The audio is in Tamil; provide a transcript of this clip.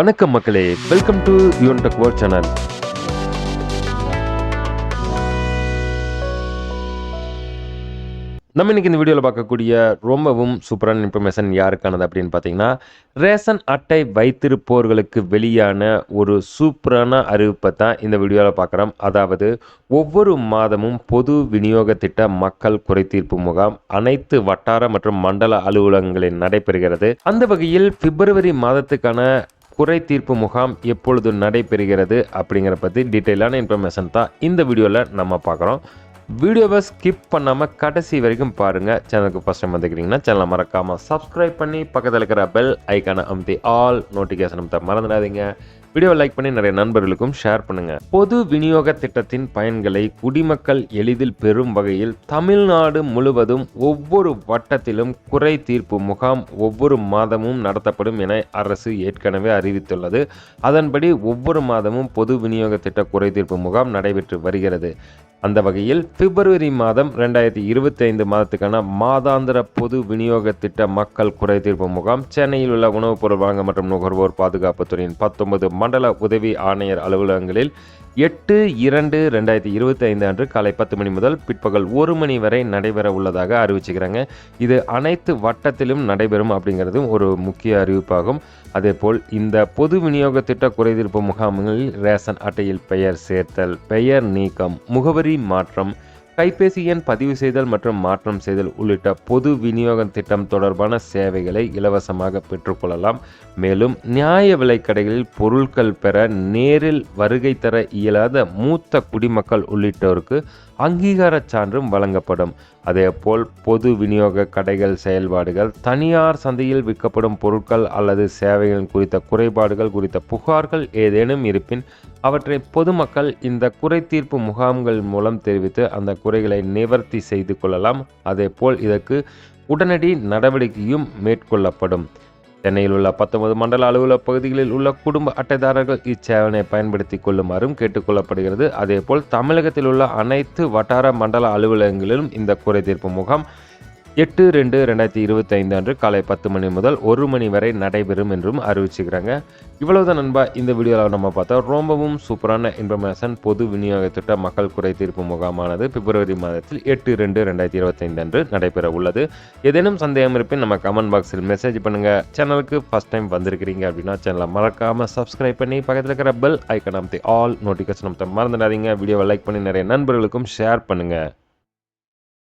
வணக்கம் மக்களே. Welcome to Yun tech world channel நம்ம இன்னைக்கு இந்த வீடியோவில் பார்க்கக்கூடிய ரொம்பவும் சூப்பரான இன்ஃபர்மேஷன் யாருக்கானது அப்படின்னு பார்த்தீங்கன்னா ரேஷன் அட்டை வைத்திருப்போர்களுக்கு வெளியான ஒரு சூப்பரான அறிவிப்பை தான் இந்த வீடியோவில் பார்க்குறோம். அதாவது ஒவ்வொரு மாதமும் பொது விநியோக திட்ட மக்கள் குறைதீர்ப்பு முகாம் அனைத்து வட்டார மற்றும் மண்டல அலுவலகங்களில் நடைபெறுகிறது. அந்த வகையில் பிப்ரவரி மாதத்துக்கான குறை தீர்ப்பு முகாம் எப்பொழுது நடைபெறுகிறது அப்படிங்கிற பற்றி டீட்டெயிலான இன்ஃபர்மேஷன் தான் இந்த வீடியோவில் நம்ம பார்க்குறோம். வீடியோவை ஸ்கிப் பண்ணாமல் கடைசி வரைக்கும் பாருங்கள் சேனலுக்கு ஃபஸ்ட் டைம் வந்துக்கிறீங்கன்னா சேனலை மறக்காமல் சப்ஸ்கிரைப் பண்ணி பக்கத்தில் இருக்கிற பெல் ஐக்கானை அமுத்தி ஆல் நோட்டிஃபிகேஷன் அமுத்த மறந்துடாதீங்க. வீடியோ லைக் பண்ணி நிறைய நண்பர்களுக்கும் ஷேர் பண்ணுங்க. பொது விநியோக திட்டத்தின் பயன்களை குடிமக்கள் எளிதில் பெறும் வகையில் தமிழ்நாடு முழுவதும் ஒவ்வொரு வட்டத்திலும் குறை தீர்ப்பு முகாம் ஒவ்வொரு மாதமும் நடத்தப்படும் என அரசு ஏற்கனவே அறிவித்துள்ளது. அதன்படி ஒவ்வொரு மாதமும் பொது விநியோக திட்ட குறை தீர்ப்பு முகாம் நடைபெற்று வருகிறது. அந்த வகையில் பிப்ரவரி மாதம் ரெண்டாயிரத்தி இருபத்தி ஐந்து மாதத்துக்கான மாதாந்திர பொது விநியோக திட்ட மக்கள் குறை தீர்ப்பு முகாம் சென்னையில் உள்ள உணவுப் பொருள் வழங்க மற்றும் நுகர்வோர் பாதுகாப்புத்துறையின் பத்தொன்பது மண்டல உதவி ஆணையர் அலுவலகங்களில் எட்டு இரண்டு ரெண்டாயிரத்தி இருபத்தி ஐந்து அன்று காலை பத்து மணி முதல் பிற்பகல் ஒரு மணி வரை நடைபெற உள்ளதாக அறிவிச்சுக்கிறாங்க. இது அனைத்து வட்டத்திலும் நடைபெறும் அப்படிங்கிறதும் ஒரு முக்கிய அறிவிப்பாகும். அதேபோல் இந்த பொது விநியோக திட்ட குறைதீர்ப்பு முகாம்களில் ரேஷன் அட்டையில் பெயர் சேர்த்தல் பெயர் நீக்கம் முகவரி மாற்றம் கைபேசி எண் பதிவு செய்தல் மற்றும் மாற்றம் செய்தல் உள்ளிட்ட பொது விநியோக திட்டம் தொடர்பான சேவைகளை இலவசமாக பெற்றுக்கொள்ளலாம். மேலும் நியாய விலைக்கடைகளில் பொருட்கள் பெற நேரில் வருகை தர இயலாத மூத்த குடிமக்கள் உள்ளிட்டோருக்கு அங்கீகாரச் சான்றும் வழங்கப்படும். அதேபோல் பொது விநியோக கடைகள் செயல்பாடுகள் தனியார் சந்தையில் விற்கப்படும் பொருட்கள் அல்லது சேவைகள் குறித்த குறைபாடுகள் குறித்த புகார்கள் ஏதேனும் இருப்பின் அவற்றை பொதுமக்கள் இந்த குறை தீர்ப்பு முகாம்கள் மூலம் தெரிவித்து அந்த குறைகளை நிவர்த்தி செய்து கொள்ளலாம். அதேபோல் இதற்கு உடனடி நடவடிக்கையும் மேற்கொள்ளப்படும். சென்னையில் உள்ள பத்தொன்பது மண்டல அலுவலக பகுதிகளில் உள்ள குடும்ப அட்டைதாரர்கள் இச்சேவனை பயன்படுத்தி கொள்ளுமாறும் கேட்டுக்கொள்ளப்படுகிறது அதேபோல் தமிழகத்தில் உள்ள அனைத்து வட்டார மண்டல அலுவலகங்களிலும் இந்த குறை தீர்ப்பு முகாம் எட்டு ரெண்டு ரெண்டாயிரத்தி இருபத்தி ஐந்து அன்று காலை பத்து மணி முதல் ஒரு மணி வரை நடைபெறும் என்றும் அறிவிச்சுக்கிறாங்க இவ்வளவுதான் நண்பா இந்த வீடியோவில் நம்ம பார்த்தா ரொம்பவும் சூப்பரான இன்ஃபர்மேஷன் பொது விநியோக திட்ட மக்கள் குறை தீர்ப்பு முகாமானது பிப்ரவரி மாதத்தில் எட்டு ரெண்டு ரெண்டாயிரத்தி இருபத்தைந்து அன்று நடைபெற உள்ளது. ஏதேனும் சந்தேகம் இருப்பின் நம்ம கமெண்ட் பாக்ஸில் மெசேஜ் பண்ணுங்கள் சேனலுக்கு ஃபர்ஸ்ட் டைம் வந்திருக்கிறீங்க அப்படின்னா சேனலை மறக்காமல் சப்ஸ்கிரைப் பண்ணி பக்கத்தில் இருக்கிற பெல் ஐக்கன் அமைத்து ஆல் நோட்டிஃபிகேஷன் அமைத்த மறந்துடாதீங்க. வீடியோவை லைக் பண்ணி நிறைய நண்பர்களுக்கும் ஷேர் பண்ணுங்கள்